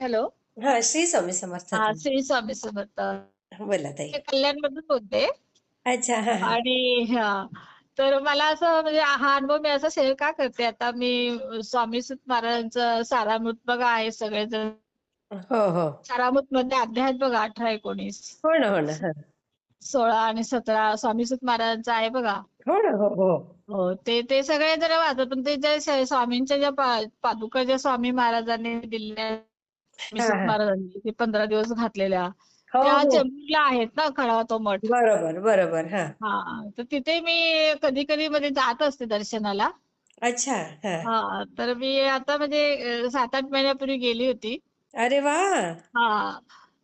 Hello. हा श्री स्वामी समर्थ. हा. श्री स्वामी समर्थ. बोला ताई. कल्याणमधून बोलते. अच्छा हा हा. आणि हा तर मला असं म्हणजे हा अनुभव मी असा शेअर का करते? आता मी स्वामी सुत महाराजांचं सारामृत बघा आहे सगळेजण. हो हो. सारामृत मध्ये अध्याय बघा अठरा एकोणीस. हो ना हो ना हा. सोळा आणि सतरा स्वामी सुत महाराजांचं आहे बघा. हो ना हो हो. हो ते ते सगळे जरा वाचतात पण ते ज्या स्वामींच्या ज्या पा- पादुका ज्या स्वामी महाराजांनी दिलेल्या हा हा. महाराजांनी ते पंधरा दिवस घातलेल्या. हो त्या हो. चेंबूरला आहेत ना खडा तो मठ. बरोबर बरोबर हा. हा तर तिथे मी कधी कधी मध्ये जात असते दर्शनाला. अच्छा हा. हा तर मी आता म्हणजे सात आठ महिन्यापूर्वी गेली होती. अरे वा! हा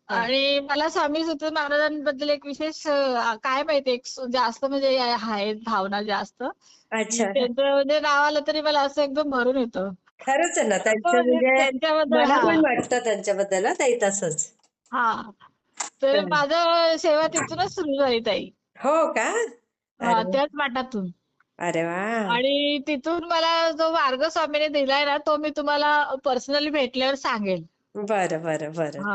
हा. आणि मला स्वामी सुत महाराजांबद्दल एक विशेष अ, काय माहिती एक स- जास्त म्हणजे आहेत भावना जास्त. अच्छा त्यांचं म्हणजे नाव आलं तरी मला असं एकदम भरून येतं. खरंच आहे ना त्यांचं म्हणजे म्हणजे त्यांच्याबद्दल मला हा. पण वाटतं त्यांच्याबद्दल हा ताई तसंच. हा. तर हा. माझं सेवा तिथूनच सुरू झाली ताई. हो का? हा अरे त्याच मठातून अरे वा. आणि तिथून मला जो मार्ग स्वामीने दिलाय ना तो मी तुम्हाला पर्सनली भेटल्यावर सांगेल. बरं बरं बरं. हा.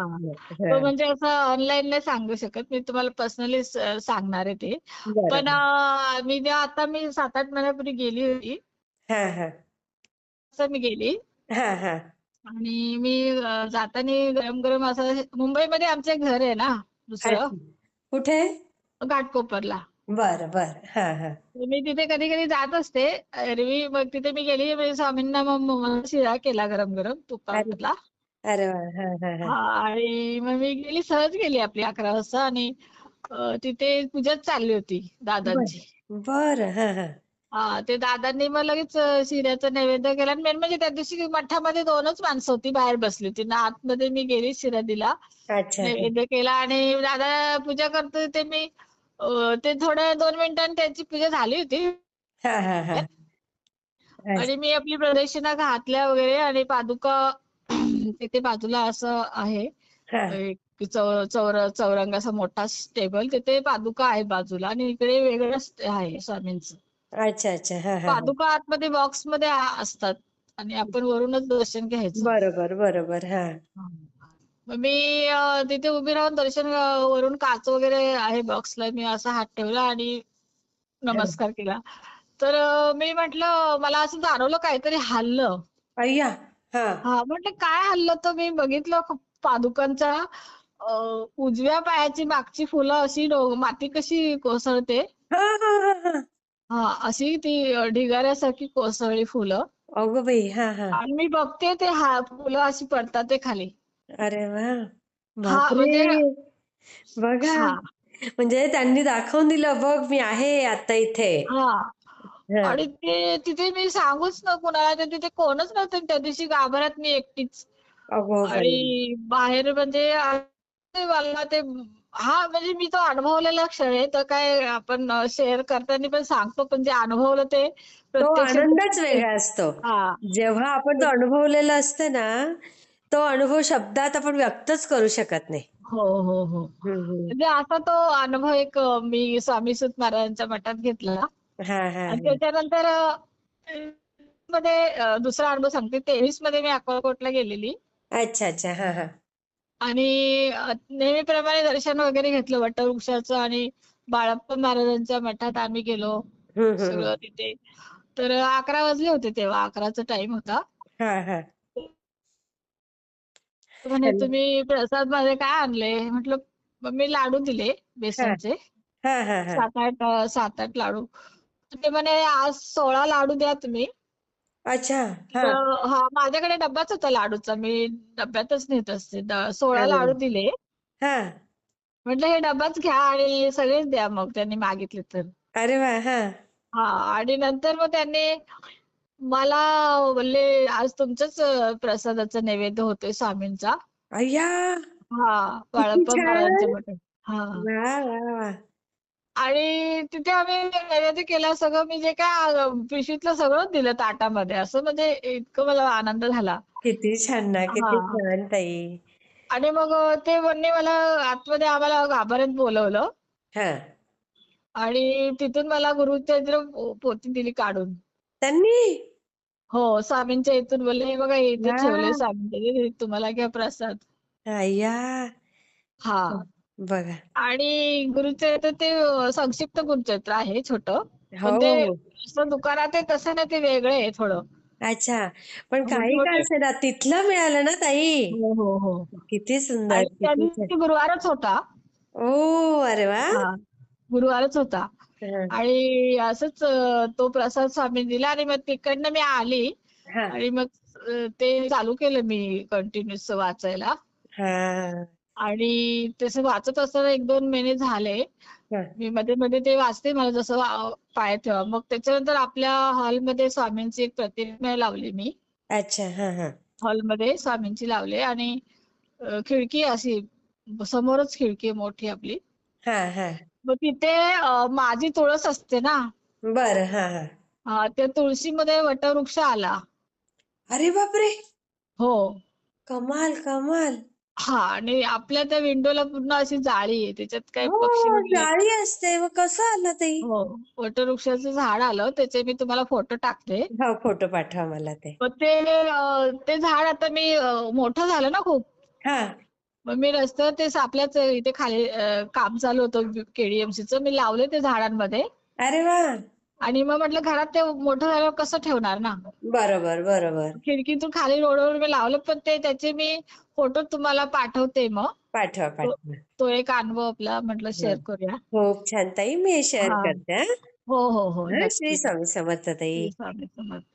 हा. तो म्हणजे असं ऑनलाईन नाही सांगू शकत मी तुम्हाला पर्सनली सांगणार आहे ते. बरं पण बरं. अं, मी जेव्हा आता मी सात आठ महिन्यापूर्वी गेली होती. हा हा. असं मी गेली. हा हा. आणि मी अं, जाताना गरम गरम असं मुंबईमध्ये आमचे घर आहे ना दुसरं. अच्छा. कुठे? घाटकोपरला. बरं बरं. हा हा. तर मी तिथे कधी कधी जात असते. एरवी मग तिथे मी गेली म्हणजे स्वामींना मग शिरा केला गरम गरम अरे तुपातला अरे वा. हा हा हा. हा आणि मग मी गेली सहज गेली आपली अकरा वाजता आणि अ, तिथे पूजाच चालली होती दादांची. बर बरं. हा हा. हा ते दादांनी मग लगेच शिऱ्याचा नैवेद्य केला. आणि मेन म्हणजे त्या दिवशी मठामध्ये दोनच माणसं होती बाहेर बसली होती. ना आतमध्ये मी गेली शिरा दिला नैवेद्य केला. आणि दादा पूजा करतो ते मी ते थोड्या दोन मिनिटांनी त्यांची पूजा झाली होती. आणि मी आपली प्रदक्षिणा घातल्या वगैरे. आणि पादुका तिथे बाजूला असं आहे. चौर चौरंग असा मोठा टेबल तिथे पादुका आहे बाजूला. आणि इकडे वेगळं आहे स्वामींचं. अच्छा अच्छा. हा हा. पादुका आतमध्ये बॉक्समध्ये आ- असतात. आणि आपण वरूनच दर्शन घ्यायचं. बरोबर बरोबर. हा. मग मी अ, तिथे उभी राहून दर्शन अ, वरून काच वगैरे आहे बॉक्सला. मी असा हात ठेवला आणि नमस्कार केला. तर अ, मी म्हटलं मला असं जाणवलं काहीतरी हललं. अय्या हा. हा म्हटलं काय हल्लं तर मी बघितलं पादुकांच्या अ, उजव्या पायाची मागची फुलं अशी डो- माती कशी कोसळते. हा हा हा हा. हा अशी ती ढिगाऱ्यासारखी कोसळली फुलं. अगं बाई हा हा. आणि मी बघते ते हा फुलं अशी पडतात ते खाली. अरे वा. हा म्हणजे बापरे बघा. हा. म्हणजे त्यांनी दाखवून दिलं बघ मी आहे आता इथे. हा. हा. आणि ते तिथे मी सांगूच न कुणाला तर तिथे कोणच नव्हतं त्या दिवशी गाभाऱ्यात मी एकटीच. अगो बाई. आणि बाहेर म्हणजे आ- ते मला ते हा म्हणजे मी तो अनुभवलेला क्षण आहे. तर काय आपण शेअर करताना पण सांगतो पण जे अनुभवलं ते तो आनंदच वेगळा असतो. हा. जेव्हा आपण तो अनुभवलेला असतं ना तो अनुभव शब्दात आपण व्यक्तच करू शकत नाही. हो हो हो. म्हणजे असा तो अनुभव एक मी स्वामी सुत महाराजांच्या मठात घेतला. हा हा हा. त्याच्यानंतरमध्ये दुसरा अनुभव सांगते. तेवीसमध्ये मी अक्कलकोटला गेलेली. अच्छा अच्छा. हा हा. आणि नेहमीप्रमाणे दर्शन वगैरे घेतलं वटवृक्षाचं आणि बाळप्पा महाराजांच्या मठात आम्ही गेलो. सगळं तिथे. तर अकरा वाजले होते तेव्हा अकराचा टाइम होता. म्हणे. तुम्ही प्रसादमध्ये काय आणले? म्हटलं मी लाडू दिले बेसनचे. हा हा हा सात आठ सात आठ लाडू. ते म्हणे आज सोळा लाडू द्या तुम्ही. अच्छा हा. तर, हा माझ्याकडे डब्बाच होता लाडूचा. मी डब्यातच नेत असते. द- सोळा अरे. लाडू दिले. हा. म्हटलं हे डब्बाच घ्या आणि सगळेच द्या. मग त्यांनी मागितले तर. अरे वा हा. हा आणि नंतर मग त्यांनी मला बोलले आज तुमचंच अ, प्रसादाचा नैवेद्य होतोय स्वामींचा. अय्या! हा बाळप्पा छान. महाराजांच्या मठात हा. आणि तिथे आम्ही नैवेद्य केला सगळं मी जे काय पिशवीतलं सगळं दिलं ताटामध्ये. असं म्हणजे इतकं मला आनंद झाला. किती छान ना किती. छान ताई. आणि मग ते म्हणणे मला आतमध्ये आम्हाला गाभाऱ्यात बोलवलं. हा. आणि तिथून मला गुरुचरित्र पो- पोथी दिली काढून. त्यांनी? हो स्वामींच्या इथून बोलले हे बघा इथे वा ठेवलंय स्वामींच्या तुम्हाला घ्या प्रसाद. हा. बघा आणि गुरुचरित्र ते अ, संक्षिप्त गुरुचरित्र आहे छोटं. हो. पण ते हो जसं दुकानात आहे तसं नाही ते वेगळं आहे थोडं. अच्छा. पण काही का मोठे असे ना तिथलं मिळालं ना ताई? हो हो हो. किती सुंदर आणि किती त्या छान. दिवशी गुरुवारच होता. ओ अरे वा. हा गुरुवारच होता. हा. आणि असंच अ, तो प्रसाद स्वामी दिला आणि मग तिकडनं मी आली. हा. आणि मग अ, ते चालू केलं मी कंटिन्युअस वाचायला. हा. आणि तसं वाचत असताना एक दोन महिने झाले. मी मध्ये मध्ये ते वाचते मला जसं पायात ठेवा. मग त्याच्यानंतर आपल्या हॉलमध्ये स्वामींची एक प्रतिमा लावली मी. अच्छा. हा हा. हॉलमध्ये स्वामींची लावली आणि खिडकी अशी समोरच खिडकी मोठी आपली. हा हा. मग तिथे माझी तुळस असते ना. बरं. हा हा. हा, त्या तुळशीमध्ये वटवृक्ष आला. अरे बापरे! हो. कमाल कमाल. हा आणि आपल्या त्या विंडोला पूर्ण अशी जाळी आहे त्याच्यात काही पक्षी हो वगैरे जाळी असते. मग कसं आलं ताई हो वटवृक्षाचं झाड आलं त्याचे मी तुम्हाला फोटो टाकते. हो फोटो पाठवा मला ते. मग ते अ, ते झाड आता मी अ, मोठं झालं ना खूप. हा. मग मी रस्त्यावर ते आपल्याच इथे खाली अ, काम चालू होतं केडीएमसीचं. मी लावले ते झाडांमध्ये. अरे वा! आणि मग म्हटलं घरात ते मोठं झाल्यावर कसं ठेवणार ना? बरोबर बरोबर. खिडकीतून खाली रोडवर मी लावलं पण ते त्याचे मी फोटो तुम्हाला पाठवते मग. पाठवा तो पाठवा. तो एक अनुभव आपला म्हटलं शेअर करूया. खूप छान. ताई मी शेअर हा. करते हा. हो हो हो. हा, श्री नक्की स्वामी समर्थ ताई. स्वामी समर्थ.